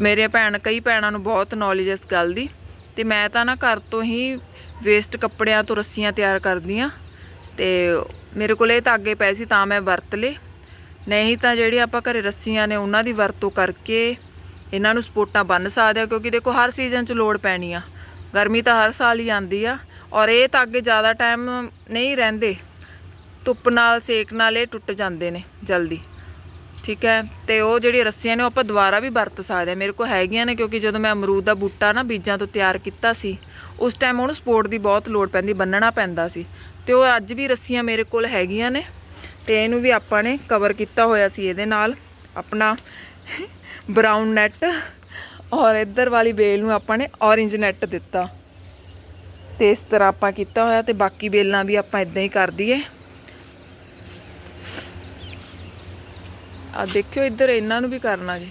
ਮੇਰੇ ਭੈਣ, ਕਈ ਭੈਣਾਂ ਨੂੰ ਬਹੁਤ ਨੌਲੇਜ ਇਸ ਗੱਲ ਦੀ। ਤੇ ਮੈਂ ਤਾਂ ਨਾ ਘਰ ਤੋਂ ਹੀ ਵੇਸਟ ਕੱਪੜਿਆਂ ਤੋਂ ਰੱਸੀਆਂ ਤਿਆਰ ਕਰਦੀ ਆ ਤੇ ਮੇਰੇ ਕੋਲ ਇਹ ਧਾਗੇ ਪਏ ਸੀ ਤਾਂ ਮੈਂ ਵਰਤ ਲਏ। ਨਹੀਂ ਤਾਂ ਜਿਹੜੀ ਆਪਾਂ ਘਰੇ ਰੱਸੀਆਂ ਨੇ ਉਹਨਾਂ ਦੀ ਵਰਤੋਂ ਕਰਕੇ ਇਹਨਾਂ ਨੂੰ ਸਪੋਰਟਾਂ ਬੰਨ ਸਕਦੇ ਆ ਕਿਉਂਕਿ ਦੇਖੋ ਹਰ ਸੀਜ਼ਨ 'ਚ ਲੋੜ ਪੈਣੀ ਆ। ਗਰਮੀ ਤਾਂ ਹਰ ਸਾਲ ਹੀ ਆਉਂਦੀ ਆ ਔਰ ਇਹ ਧਾਗੇ ਜ਼ਿਆਦਾ ਟਾਈਮ ਨਹੀਂ ਰਹਿੰਦੇ। ਧੁੱਪ ਨਾਲ, ਸੇਕ ਨਾਲ ਇਹ ਟੁੱਟ ਜਾਂਦੇ ਨੇ ਜਲਦੀ। ਠੀਕ ਹੈ, ਤੇ ਉਹ ਜਿਹੜੀ ਰੱਸੀਆਂ ਨੇ ਉਹ ਆਪਾਂ ਦੁਬਾਰਾ ਵੀ ਵਰਤ ਸਕਦੇ ਆ ਮੇਰੇ ਕੋਲ ਹੈਗੀਆਂ ਨੇ ਕਿਉਂਕਿ ਜਦੋਂ ਮੈਂ ਅਮਰੂਦ ਦਾ ਬੂਟਾ ਨਾ ਬੀਜਾਂ ਤੋਂ ਤਿਆਰ ਕੀਤਾ ਸੀ, ਉਸ ਟਾਈਮ ਉਹਨੂੰ ਸਪੋਰਟ ਦੀ ਬਹੁਤ ਲੋੜ ਪੈਂਦੀ ਬੰਨਣਾ ਪੈਂਦਾ ਸੀ। ਤੇ ਉਹ ਅੱਜ ਵੀ ਰੱਸੀਆਂ ਮੇਰੇ ਕੋਲ ਹੈਗੀਆਂ ਨੇ ਤੇ ਇਹਨੂੰ ਵੀ ਆਪਾਂ ਨੇ ਕਵਰ ਕੀਤਾ ਹੋਇਆ ਸੀ ਇਹਦੇ ਨਾਲ, ਆਪਣਾ ਬਰਾਊਨ ਨੈਟ ਔਰ ਇੱਧਰ ਵਾਲੀ ਬੇਲ ਨੂੰ ਆਪਾਂ ਨੇ ਔਰੇਂਜ ਨੈਟ ਦਿੱਤਾ। ਤੇ ਇਸ ਤਰ੍ਹਾਂ ਆਪਾਂ ਕੀਤਾ ਹੋਇਆ ਤੇ ਬਾਕੀ ਬੇਲਾਂ ਵੀ ਆਪਾਂ ਇਦਾਂ ਹੀ ਕਰ ਦਈਏ। ਆ ਦੇਖਿਓ ਇੱਧਰ ਇਹਨਾਂ ਨੂੰ ਵੀ ਕਰਨਾ ਜੀ।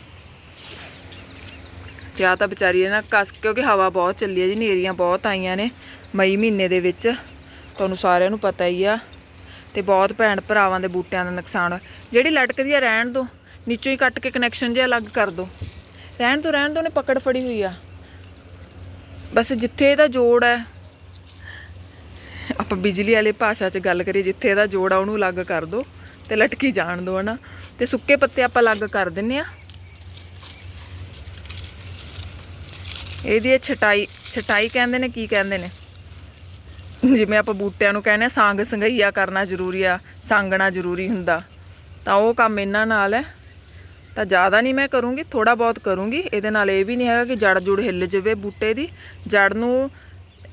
ਤੇ ਆ ਤਾਂ ਵਿਚਾਰੀ ਇਹ ਨਾ ਕਸ, ਕਿਉਂਕਿ ਹਵਾ ਬਹੁਤ ਚੱਲੀ ਹੈ ਜੀ ਨੇਰੀਆਂ ਬਹੁਤ ਆਈਆਂ ਨੇ ਮਈ ਮਹੀਨੇ ਦੇ ਵਿੱਚ। ਤੁਹਾਨੂੰ ਸਾਰਿਆਂ ਨੂੰ ਪਤਾ ਹੀ ਆ। ਤੇ ਬਹੁਤ ਭੈਣ ਭਰਾਵਾਂ ਦੇ ਬੂਟਿਆਂ ਦਾ ਨੁਕਸਾਨ ਜਿਹੜੀ ਲਟਕਦੀ ਆ ਰਹਿਣ ਦੋ, ਨੀਚੋਂ ਹੀ ਕੱਟ ਕੇ ਕਨੈਕਸ਼ਨ ਜਿਹਾ ਅਲੱਗ ਕਰ ਦੋ। ਰਹਿਣ ਤੋਂ ਰਹਿਣ ਤੋਂ ਨੇ ਪਕੜ ਫੜੀ ਹੋਈ ਆ। ਬਸ ਜਿੱਥੇ ਇਹਦਾ ਜੋੜ ਹੈ, ਆਪਾਂ ਬਿਜਲੀ ਵਾਲੀ ਭਾਸ਼ਾ 'ਚ ਗੱਲ ਕਰੀਏ, ਜਿੱਥੇ ਇਹਦਾ ਜੋੜ ਆ, ਉਹਨੂੰ ਅਲੱਗ ਕਰ ਦੋ ਤੇ ਲਟਕੀ ਜਾਣ ਦੋ, ਹਨਾ। ਤੇ ਸੁੱਕੇ ਪੱਤੇ ਆਪਾਂ ਅਲੱਗ ਕਰ ਦਿੰਨੇ ਆ। ਇਹਦੀ ਇਹ ਛਟਾਈ ਛਟਾਈ ਕਹਿੰਦੇ ਨੇ, ਕੀ ਕਹਿੰਦੇ ਨੇ? ਜਿਵੇਂ ਆਪਾਂ ਬੂਟਿਆਂ ਨੂੰ ਕਹਿੰਦੇ ਆ, ਸੰਗ ਸੰਗਈਆ ਕਰਨਾ ਜ਼ਰੂਰੀ ਆ, ਸਾਂਗਣਾ ਜ਼ਰੂਰੀ ਹੁੰਦਾ। ਤਾਂ ਉਹ ਕੰਮ ਇਹਨਾਂ ਨਾਲ ਹੈ। ਤਾਂ ਜ਼ਿਆਦਾ ਨਹੀਂ ਮੈਂ ਕਰੂੰਗੀ ਥੋੜਾ ਬਹੁਤ ਕਰੂੰਗੀ। ਇਹਦੇ ਨਾਲ ਇਹ ਵੀ ਨਹੀਂ ਹੈਗਾ ਕਿ ਜੜ ਜੁੜ ਹਿੱਲ ਜਾਵੇ ਬੂਟੇ ਦੀ। ਜੜ ਨੂੰ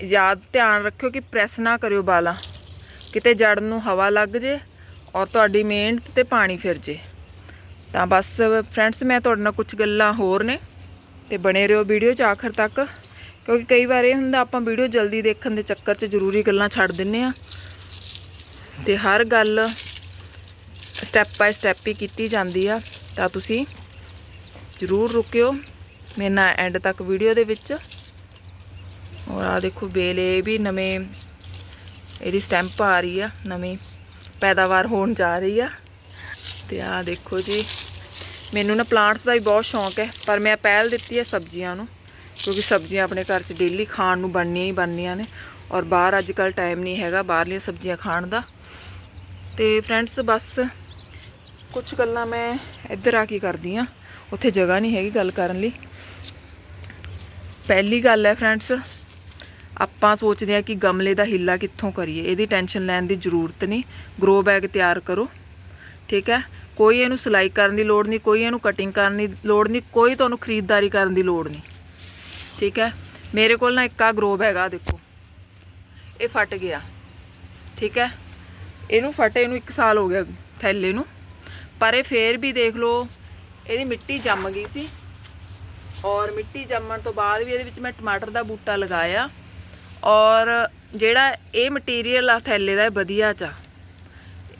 ਯਾਦ ਧਿਆਨ ਰੱਖਿਓ ਕਿ ਪ੍ਰੈਸ ਨਾ ਕਰਿਓ ਬਾਲਾ। ਕਿਤੇ ਜੜ ਨੂੰ ਹਵਾ ਲੱਗ ਜੇ ਔਰ ਤੁਹਾਡੀ ਮਿਹਨਤ ਤੇ ਪਾਣੀ ਫਿਰ ਜੇ। ਤਾਂ ਬਸ ਫਰੈਂਡਸ, ਮੈਂ ਤੁਹਾਡੇ ਨਾਲ ਕੁਝ ਗੱਲਾਂ ਹੋਰ ਨੇ। ਤੇ ਬਣੇ ਰਹੋ ਵੀਡੀਓ 'ਚ ਆਖਰ ਤੱਕ। ਕਿਉਂਕਿ ਕਈ ਵਾਰ ਇਹ ਹੁੰਦਾ, ਆਪਾਂ ਵੀਡੀਓ ਜਲਦੀ ਦੇਖਣ ਦੇ ਚੱਕਰ 'ਚ ਜ਼ਰੂਰੀ ਗੱਲਾਂ ਛੱਡ ਦਿੰਨੇ ਆ ਤੇ ਹਰ ਗੱਲ ਸਟੈਪ ਬਾਏ ਸਟੈਪ ਹੀ ਕੀਤੀ ਜਾਂਦੀ ਆ। ਤਾਂ ਤੁਸੀਂ ਜ਼ਰੂਰ ਰੁਕਿਓ ਮੇਰੇ ਨਾਲ ਐਂਡ ਤੱਕ ਵੀਡੀਓ ਦੇ ਵਿੱਚ। ਔਰ ਆ ਦੇਖੋ ਬੇਲ ਵੀ ਨਵੇਂ ਇਹਦੀ ਸਟੈਂਪ ਆ ਰਹੀ ਆ, ਨਵੀਂ ਪੈਦਾਵਾਰ ਹੋਣ ਜਾ ਰਹੀ ਆ। ਤੇ ਆ ਦੇਖੋ ਜੀ, ਮੈਨੂੰ ਨਾ ਪਲਾਂਟਸ ਦਾ ਵੀ ਬਹੁਤ ਸ਼ੌਂਕ ਹੈ, ਪਰ ਮੈਂ ਪਹਿਲ ਦਿੱਤੀ ਹੈ ਸਬਜ਼ੀਆਂ ਨੂੰ। ਕਿਉਂਕਿ ਸਬਜ਼ੀਆਂ ਆਪਣੇ ਘਰ 'ਚ ਡੇਲੀ ਖਾਣ ਨੂੰ ਬਣਨੀਆਂ ਹੀ ਬਣਨੀਆਂ ਨੇ ਔਰ ਬਾਹਰ ਅੱਜ ਕੱਲ ਟਾਈਮ ਨਹੀਂ ਹੈਗਾ ਬਾਹਰਲੀਆਂ ਸਬਜ਼ੀਆਂ ਖਾਣ ਦਾ। ਤੇ ਫਰੈਂਡਸ ਬਸ ਕੁਝ ਗੱਲਾਂ ਮੈਂ ਇੱਧਰ ਆ ਕੇ ਕਰਦੀ ਆ ਉੱਥੇ ਜਗ੍ਹਾ ਨਹੀਂ ਹੈਗੀ ਗੱਲ ਕਰਨ ਲਈ। ਪਹਿਲੀ ਗੱਲ ਹੈ ਫਰੈਂਡਸ ਆਪਾਂ ਸੋਚਦੇ ਆ ਕਿ ਗਮਲੇ ਦਾ ਹਿੱਲਾ ਕਿੱਥੋਂ ਕਰੀਏ। ਇਹਦੀ ਟੈਨਸ਼ਨ ਲੈਣ ਦੀ ਜ਼ਰੂਰਤ ਨਹੀਂ। ਗਰੋ ਬੈਗ ਤਿਆਰ ਕਰੋ। ਠੀਕ ਹੈ? ਕੋਈ ਇਹਨੂੰ ਸਿਲਾਈ ਕਰਨ ਦੀ ਲੋੜ ਨਹੀਂ, ਕੋਈ ਇਹਨੂੰ ਕਟਿੰਗ ਕਰਨ ਦੀ ਲੋੜ ਨਹੀਂ, ਕੋਈ ਤੁਹਾਨੂੰ ਖਰੀਦਦਾਰੀ ਕਰਨ ਦੀ ਲੋੜ ਨਹੀਂ। ਠੀਕ ਹੈ? ਮੇਰੇ ਕੋਲ ਨਾ ਇੱਕ ਆ ਹੈਗਾ, ਦੇਖੋ। ਇਹ ਫਟ ਗਿਆ। ਠੀਕ ਹੈ? ਇਹਨੂੰ ਫਟੇ ਨੂੰ 1 ਸਾਲ ਹੋ ਗਿਆ ਥੈਲੇ ਨੂੰ। ਪਰ ਇਹ ਫੇਰ ਵੀ ਦੇਖ ਲਓ, ਇਹਦੀ ਮਿੱਟੀ ਜੰਮ ਗਈ ਸੀ। ਔਰ ਮਿੱਟੀ ਜੰਮਣ ਤੋਂ ਬਾਅਦ ਵੀ ਇਹਦੇ ਵਿੱਚ ਮੈਂ ਟਮਾਟਰ ਦਾ ਬੂਟਾ ਲਗਾਇਆ। ਔਰ ਜਿਹੜਾ ਇਹ ਮਟੀਰੀਅਲ ਆ ਥੈਲੇ ਦਾ, ਇਹ ਵਧੀਆ ਚਾ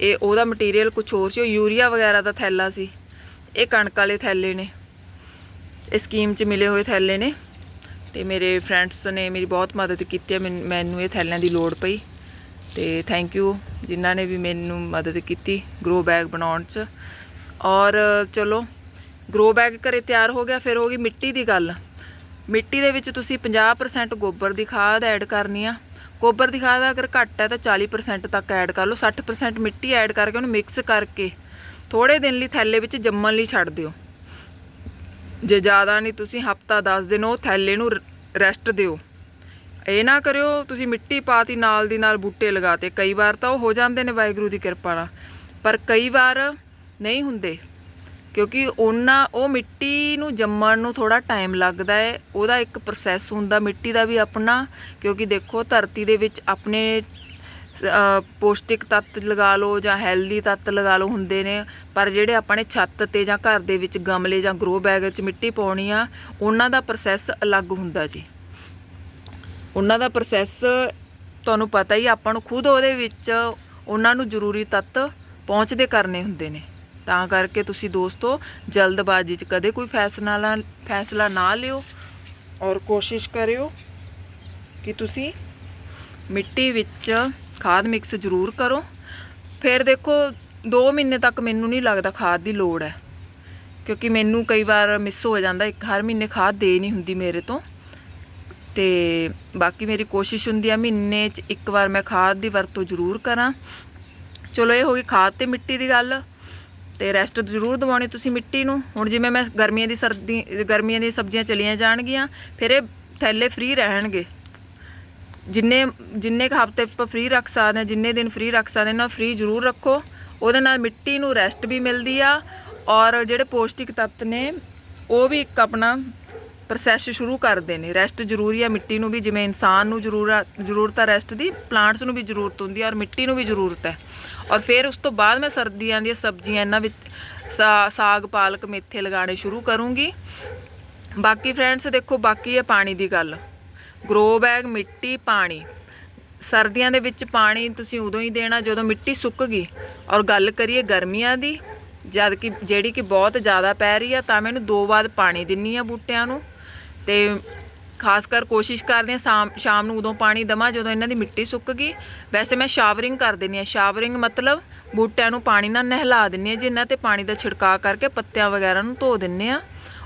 ਇਹ ਉਹਦਾ ਮਟੀਰੀਅਲ ਕੁਝ ਹੋਰ ਸੀ, ਉਹ ਯੂਰੀਆ ਵਗੈਰਾ ਦਾ ਥੈਲਾ ਸੀ। ਇਹ ਕਣਕ ਵਾਲੇ ਥੈਲੇ ਨੇ। ਇਹ ਸਕੀਮ 'ਚ ਮਿਲੇ ਹੋਏ ਥੈਲੇ ਨੇ। ਤੇ ਮੇਰੇ ਫਰੈਂਡਸ ਨੇ ਮੇਰੀ ਬਹੁਤ ਮਦਦ ਕੀਤੀ ਹੈ ਮੈਨ- ਮੈਨੂੰ ਇਹ ਥੈਲਿਆਂ ਦੀ ਲੋੜ ਪਈ। ਤੇ ਥੈਂਕ ਯੂ ਜਿਨ੍ਹਾਂ ਨੇ ਵੀ ਮੈਨੂੰ ਮਦਦ ਕੀਤੀ ਗਰੋ ਬੈਗ ਬਣਾਉਣ 'ਚ। ਔਰ ਚਲੋ ਗਰੋ ਬੈਗ ਘਰੇ ਤਿਆਰ ਹੋ ਗਿਆ, ਫਿਰ ਹੋ ਗਈ ਮਿੱਟੀ ਦੀ ਗੱਲ। ਮਿੱਟੀ ਦੇ ਵਿੱਚ ਤੁਸੀਂ 50% ਗੋਬਰ ਦੀ ਖਾਦ ਐਡ ਕਰਨੀ ਆ। ਗੋਬਰ ਦੀ ਖਾਦ ਅਗਰ ਘੱਟ ਹੈ ਤਾਂ 40% ਤੱਕ ਐਡ ਕਰ ਲਓ 60% ਮਿੱਟੀ ਐਡ ਕਰਕੇ ਉਹਨੂੰ ਮਿਕਸ ਕਰਕੇ ਥੋੜੇ ਦਿਨ ਲਈ ਥੈਲੇ ਵਿੱਚ ਜੰਮਣ ਲਈ ਛੱਡ ਦਿਓ। ਜੇ ਜ਼ਿਆਦਾ ਨਹੀਂ ਤੁਸੀਂ ਹਫਤਾ 10 ਦਿਨ ਉਹ ਥੈਲੇ ਨੂੰ ਰੈਸਟ ਦਿਓ। ਇਹ ਨਾ ਕਰਿਓ ਤੁਸੀਂ ਮਿੱਟੀ ਪਾਤੀ ਨਾਲ ਦੀ ਨਾਲ ਬੂਟੇ ਲਗਾਤੇ ਕਈ ਵਾਰ ਤਾਂ ਉਹ ਹੋ ਜਾਂਦੇ ਨੇ ਵਾਹਿਗੁਰੂ ਦੀ ਕਿਰਪਾ ਨਾਲ। ਪਰ ਕਈ ਵਾਰ ਨਹੀਂ ਹੁੰਦੇ। ਕਿਉਂਕਿ ਉਹਨਾਂ, ਉਹ ਮਿੱਟੀ ਨੂੰ ਜੰਮਣ ਨੂੰ ਥੋੜਾ ਟਾਈਮ ਲੱਗਦਾ ਹੈ ਉਹਦਾ ਇੱਕ ਪ੍ਰੋਸੈਸ ਹੁੰਦਾ, ਮਿੱਟੀ ਦਾ ਵੀ ਆਪਣਾ। ਕਿਉਂਕਿ ਦੇਖੋ ਧਰਤੀ ਦੇ ਵਿੱਚ ਆਪਣੇ ਪੌਸ਼ਟਿਕ ਤੱਤ ਲਗਾ ਲਓ ਜਾਂ ਹੈਲਦੀ ਤੱਤ ਲਗਾ ਲਓ ਹੁੰਦੇ ਨੇ, ਪਰ ਜਿਹੜੇ ਆਪਣੇ ਛੱਤ ਤੇ ਜਾਂ ਘਰ ਦੇ ਵਿੱਚ ਗਮਲੇ ਜਾਂ ਗਰੋ ਬੈਗ ਵਿੱਚ ਮਿੱਟੀ ਪਾਉਣੀ ਆ, ਉਹਨਾਂ ਦਾ ਪ੍ਰੋਸੈਸ ਅਲੱਗ ਹੁੰਦਾ ਜੀ। ਉਹਨਾਂ ਦਾ ਪ੍ਰੋਸੈਸ ਤੁਹਾਨੂੰ ਪਤਾ ਹੀ ਆਪਾਂ ਨੂੰ ਖੁਦ ਉਹਦੇ ਵਿੱਚ ਉਹਨਾਂ ਨੂੰ ਜ਼ਰੂਰੀ ਤੱਤ ਪਹੁੰਚਦੇ ਕਰਨੇ ਹੁੰਦੇ ਨੇ। ਤਾਂ ਕਰਕੇ ਤੁਸੀਂ ਦੋਸਤੋ, ਜਲਦਬਾਜ਼ੀ 'ਚ ਕਦੇ ਕੋਈ ਫੈਸਲਾ ਨਾ ਫੈਸਲਾ ਨਾ ਲਿਓ ਔਰ ਕੋਸ਼ਿਸ਼ ਕਰਿਓ ਕਿ ਤੁਸੀਂ ਮਿੱਟੀ ਵਿੱਚ ਖਾਦ ਮਿਕਸ ਜ਼ਰੂਰ ਕਰੋ। ਫਿਰ ਦੇਖੋ 2 ਮਹੀਨੇ ਤੱਕ ਮੈਨੂੰ ਨਹੀਂ ਲੱਗਦਾ ਖਾਦ ਦੀ ਲੋੜ ਹੈ। ਕਿਉਂਕਿ ਮੈਨੂੰ ਕਈ ਵਾਰ ਮਿਸ ਹੋ ਜਾਂਦਾ, ਇੱਕ ਹਰ ਮਹੀਨੇ ਖਾਦ ਦੇ ਨਹੀਂ ਹੁੰਦੀ ਮੇਰੇ ਤੋਂ। ਤੇ ਬਾਕੀ ਮੇਰੀ ਕੋਸ਼ਿਸ਼ ਹੁੰਦੀ ਆ, ਮਹੀਨੇ 'ਚ ਇੱਕ ਵਾਰ ਮੈਂ ਖਾਦ ਦੀ ਵਰਤੋਂ ਜ਼ਰੂਰ ਕਰਾਂ। ਚਲੋ, ਇਹ ਹੋ ਗਈ ਖਾਦ ਤੇ ਮਿੱਟੀ ਦੀ ਗੱਲ। ਤੇ ਰੈਸਟ ਜ਼ਰੂਰ ਦਿਵਾਉਣੀ ਤੁਸੀਂ ਮਿੱਟੀ ਨੂੰ। ਹੁਣ ਜਿਵੇਂ ਮੈਂ ਗਰਮੀਆਂ ਦੀ ਸਰਦੀ, ਗਰਮੀਆਂ ਦੀਆਂ ਸਬਜ਼ੀਆਂ ਚਲੀਆਂ ਜਾਣਗੀਆਂ, ਫਿਰ ਇਹ ਥੈਲੇ ਫ੍ਰੀ ਰਹਿਣਗੇ। ਜਿੰਨੇ ਜਿੰਨੇ ਕ ਹਫ਼ਤੇ ਆਪਾਂ ਫ੍ਰੀ ਰੱਖ ਸਕਦੇ ਹਾਂ, ਜਿੰਨੇ ਦਿਨ ਫ੍ਰੀ ਰੱਖ ਸਕਦੇ ਨਾ ਫ੍ਰੀ ਜ਼ਰੂਰ ਰੱਖੋ। ਉਹਦੇ ਨਾਲ ਮਿੱਟੀ ਨੂੰ ਰੈਸਟ ਵੀ ਮਿਲਦੀ ਆ ਔਰ ਜਿਹੜੇ ਪੌਸ਼ਟਿਕ ਤੱਤ ਨੇ, ਉਹ ਵੀ ਇੱਕ ਆਪਣਾ ਪ੍ਰੋਸੈਸ ਸ਼ੁਰੂ ਕਰਦੇ ਨੇ। ਰੈਸਟ ਜ਼ਰੂਰੀ ਆ, ਮਿੱਟੀ ਨੂੰ ਵੀ ਜਿਵੇਂ ਇਨਸਾਨ ਨੂੰ ਜ਼ਰੂਰ ਜ਼ਰੂਰਤ ਆ ਰੈਸਟ ਦੀ ਪਲਾਂਟਸ ਨੂੰ ਵੀ ਜ਼ਰੂਰਤ ਹੁੰਦੀ ਆ ਔਰ ਮਿੱਟੀ ਨੂੰ ਵੀ ਜ਼ਰੂਰਤ ਹੈ। ਔਰ ਫਿਰ ਉਸ ਤੋਂ ਬਾਅਦ ਮੈਂ ਸਰਦੀਆਂ ਦੀਆਂ ਸਬਜ਼ੀਆਂ ਇਹਨਾਂ ਵਿੱਚ ਸਾ- ਸਾਗ, ਪਾਲਕ, ਮੇਥੇ ਲਗਾਉਣੇ ਸ਼ੁਰੂ ਕਰੂੰਗੀ। ਬਾਕੀ ਫਰੈਂਡਸ ਦੇਖੋ, ਬਾਕੀ ਹੈ ਪਾਣੀ ਦੀ ਗੱਲ। ਗਰੋ ਬੈਗ ਮਿੱਟੀ, ਪਾਣੀ। ਸਰਦੀਆਂ ਦੇ ਵਿੱਚ ਪਾਣੀ ਤੁਸੀਂ ਉਦੋਂ ਹੀ ਦੇਣਾ ਜਦੋਂ ਮਿੱਟੀ ਸੁੱਕ ਗਈ। ਔਰ ਗੱਲ ਕਰੀਏ ਗਰਮੀਆਂ ਦੀ, ਜਦ ਕਿ ਜਿਹੜੀ ਕਿ ਬਹੁਤ ਜ਼ਿਆਦਾ ਪੈ ਰਹੀ ਆ, ਤਾਂ ਮੈਨੂੰ ਦੋ ਵਾਰ ਪਾਣੀ ਦਿੰਨੀ ਆ ਬੂਟਿਆਂ ਨੂੰ। ਤੇ ਖਾਸ ਕਰ ਕੋਸ਼ਿਸ਼ ਕਰਦੇ ਆ ਸ਼ਾਮ ਸ਼ਾਮ ਨੂੰ ਉਦੋਂ ਪਾਣੀ ਦਵਾਂ ਜਦੋਂ ਇਹਨਾਂ ਦੀ ਮਿੱਟੀ ਸੁੱਕ ਗਈ। ਵੈਸੇ ਮੈਂ ਸ਼ਾਵਰਿੰਗ ਕਰ ਦਿੰਨੀ ਆ। ਸ਼ਾਵਰਿੰਗ ਮਤਲਬ ਬੂਟਿਆਂ ਨੂੰ ਪਾਣੀ ਨਾਲ ਨਹਿਲਾ ਦਿੰਨੀ ਆ ਜੀ ਇਹਨਾਂ ਤੇ ਪਾਣੀ ਦਾ ਛਿੜਕਾਅ ਕਰਕੇ ਪੱਤਿਆਂ ਵਗੈਰਾ ਨੂੰ ਧੋ ਦਿੰਨੇ ਆ।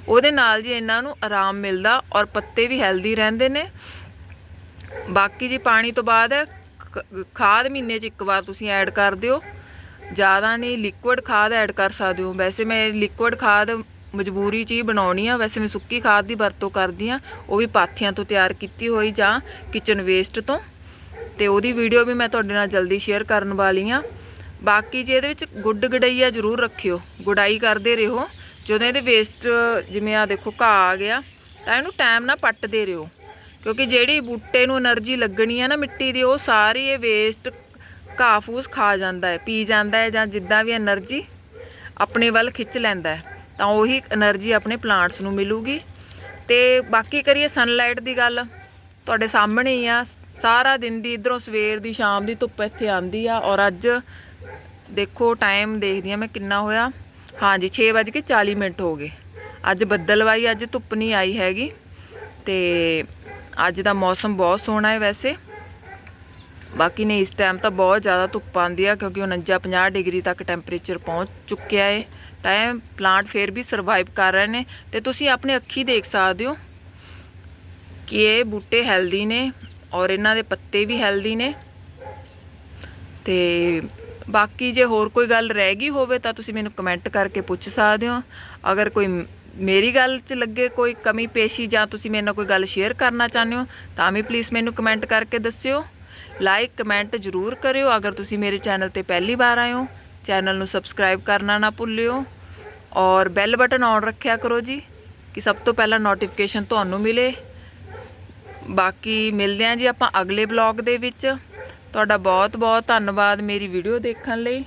ਉਹਦੇ ਨਾਲ ਜੀ ਇਹਨਾਂ ਨੂੰ ਆਰਾਮ ਮਿਲਦਾ ਔਰ ਪੱਤੇ ਵੀ ਹੈਲਦੀ ਰਹਿੰਦੇ ਨੇ। ਬਾਕੀ ਜੀ ਪਾਣੀ ਤੋਂ ਬਾਅਦ ਖਾਦ ਮਹੀਨੇ 'ਚ ਇੱਕ ਵਾਰ ਤੁਸੀਂ ਐਡ ਕਰ ਦਿਓ। ਜ਼ਿਆਦਾ ਨਹੀਂ ਲਿਕੁਇਡ ਖਾਦ ਐਡ ਕਰ ਸਕਦੇ ਹੋ। ਵੈਸੇ ਮੈਂ ਲਿਕੁਇਡ ਖਾਦ ਮਜਬੂਰੀ 'ਚ ਹੀ ਬਣਾਉਣੀ ਆ। ਵੈਸੇ ਮੈਂ ਸੁੱਕੀ ਖਾਦ ਦੀ ਵਰਤੋਂ ਕਰਦੀ ਆ। ਉਹ ਵੀ ਪਾਥੀਆਂ ਤੋਂ ਤਿਆਰ ਕੀਤੀ ਹੋਈ ਜਾਂ ਕਿਚਨ ਵੇਸਟ ਤੋਂ। ਤੇ ਉਹਦੀ ਵੀਡੀਓ ਵੀ ਮੈਂ ਤੁਹਾਡੇ ਨਾਲ ਜਲਦੀ ਸ਼ੇਅਰ ਕਰਨ ਵਾਲੀ ਆ। ਬਾਕੀ ਜੇ ਇਹਦੇ ਵਿੱਚ ਗੁੱਡ ਗਡਈਆ ਜ਼ਰੂਰ ਰੱਖਿਓ। ਗੁਡਾਈ ਕਰਦੇ ਰਹੋ। ਜਦੋਂ ਇਹਦੇ ਵੇਸਟ ਜਿਵੇਂ ਆ ਦੇਖੋ ਘਾਹ ਆ ਗਿਆ, ਤਾਂ ਇਹਨੂੰ ਟਾਈਮ ਨਾਲ ਪੱਟ ਦੇ ਰਿਓ ਕਿਉਂਕਿ ਜਿਹੜੀ ਬੂਟੇ ਨੂੰ એનર્ਜੀ ਲੱਗਣੀ ਆ ਨਾ ਮਿੱਟੀ ਦੀ, ਉਹ ਸਾਰੀ ਇਹ ਵੇਸਟ ਘਾਹ ਫੂਸ ਖਾ ਜਾਂਦਾ ਹੈ, ਪੀ ਜਾਂਦਾ ਹੈ ਜਾਂ ਜਿੱਦਾਂ ਵੀ એનર્ਜੀ ਆਪਣੇ ਵੱਲ ਖਿੱਚ ਲੈਂਦਾ ਤਾਂ ਉਹੀ એનર્ਜੀ ਆਪਣੇ ਪਲਾਂਟਸ ਨੂੰ ਮਿਲੂਗੀ। ਤੇ ਬਾਕੀ ਕਰੀਏ ਸਨਲਾਈਟ ਦੀ ਗੱਲ, ਤੁਹਾਡੇ ਸਾਹਮਣੇ ਹੀ ਆ, ਸਾਰਾ ਦਿਨ ਦੀ ਇਧਰੋਂ ਸਵੇਰ ਦੀ ਸ਼ਾਮ ਦੀ ਧੁੱਪ ਇੱਥੇ ਆਂਦੀ ਆ, ਔਰ ਅੱਜ ਦੇਖੋ ਟਾਈਮ ਦੇਖਦੀ ਆ ਮੈਂ ਕਿੰਨਾ ਹੋਇਆ। ਹਾਂਜੀ 6:40 ਮਿੰਟ ਹੋ ਗਏ। ਅੱਜ ਬੱਦਲਵਾਈ ਅੱਜ ਧੁੱਪ ਨਹੀਂ ਆਈ ਹੈਗੀ ਤੇ ਅੱਜ ਦਾ ਮੌਸਮ ਬਹੁਤ ਸੋਹਣਾ ਹੈ ਵੈਸੇ। ਬਾਕੀ ਨੇ ਇਸ ਟਾਈਮ ਤਾਂ ਬਹੁਤ ਜ਼ਿਆਦਾ ਧੁੱਪ ਆਂਦੀ ਆ ਕਿਉਂਕਿ 49 50 ਡਿਗਰੀ ਤੱਕ ਟੈਂਪਰੇਚਰ ਪਹੁੰਚ ਚੁੱਕਿਆ ਹੈ ਤਾਂ ਇਹ ਪਲਾਂਟ ਫੇਰ ਵੀ ਸਰਵਾਈਵ ਕਰ ਰਹੇ ਨੇ ਤੇ ਤੁਸੀਂ ਆਪਣੇ ਅੱਖੀ ਦੇਖ ਸਕਦੇ ਹੋ ਕਿ ਇਹ ਬੂਟੇ ਹੈਲਦੀ ਨੇ ਔਰ ਇਹਨਾਂ ਦੇ ਪੱਤੇ ਵੀ ਹੈਲਦੀ ਨੇ। ਤੇ ਬਾਕੀ ਜੇ ਹੋਰ ਕੋਈ ਗੱਲ ਰਹਿ ਗਈ ਹੋਵੇ ਤਾਂ ਤੁਸੀਂ ਮੈਨੂੰ ਕਮੈਂਟ ਕਰਕੇ ਪੁੱਛ ਸਕਦੇ ਹੋ। ਅਗਰ ਕੋਈ ਮੇਰੀ ਗੱਲ 'ਚ ਲੱਗੇ ਕੋਈ ਕਮੀ ਪੇਸ਼ੀ ਜਾਂ ਤੁਸੀਂ ਮੇਰੇ ਨਾਲ ਕੋਈ ਗੱਲ ਸ਼ੇਅਰ ਕਰਨਾ ਚਾਹੁੰਦੇ ਹੋ, ਤਾਂ ਵੀ ਪਲੀਜ਼ ਮੈਨੂੰ ਕਮੈਂਟ ਕਰਕੇ ਦੱਸਿਓ। ਲਾਈਕ, ਕਮੈਂਟ ਜ਼ਰੂਰ ਕਰਿਓ। ਅਗਰ ਤੁਸੀਂ ਮੇਰੇ ਚੈਨਲ ਤੇ ਪਹਿਲੀ ਵਾਰ ਆਏ ਹੋ, ਚੈਨਲ ਨੂੰ ਸਬਸਕ੍ਰਾਈਬ ਕਰਨਾ ਨਾ ਭੁੱਲਿਓ। ਔਰ ਬੈਲ ਬਟਨ ਔਨ ਰੱਖਿਆ ਕਰੋ ਜੀ, ਕਿ ਸਭ ਤੋਂ ਪਹਿਲਾਂ ਨੋਟੀਫਿਕੇਸ਼ਨ ਤੁਹਾਨੂੰ ਮਿਲੇ। ਬਾਕੀ ਮਿਲਦੇ ਹਾਂ ਜੀ ਆਪਾਂ ਅਗਲੇ ਬਲੌਗ ਦੇ ਵਿੱਚ। ਤੁਹਾਡਾ ਬਹੁਤ ਬਹੁਤ ਧੰਨਵਾਦ ਮੇਰੀ ਵੀਡੀਓ ਦੇਖਣ ਲਈ।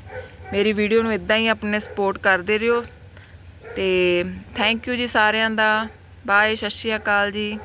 ਮੇਰੀ ਵੀਡੀਓ ਨੂੰ ਇਦਾਂ ਹੀ ਆਪਣੇ ਸਪੋਰਟ ਕਰਦੇ ਰਹੋ। ਤੇ ਥੈਂਕ ਯੂ ਜੀ ਸਾਰਿਆਂ ਦਾ। ਬਾਏ ਸਤਿ ਸ਼੍ਰੀ ਅਕਾਲ ਜੀ।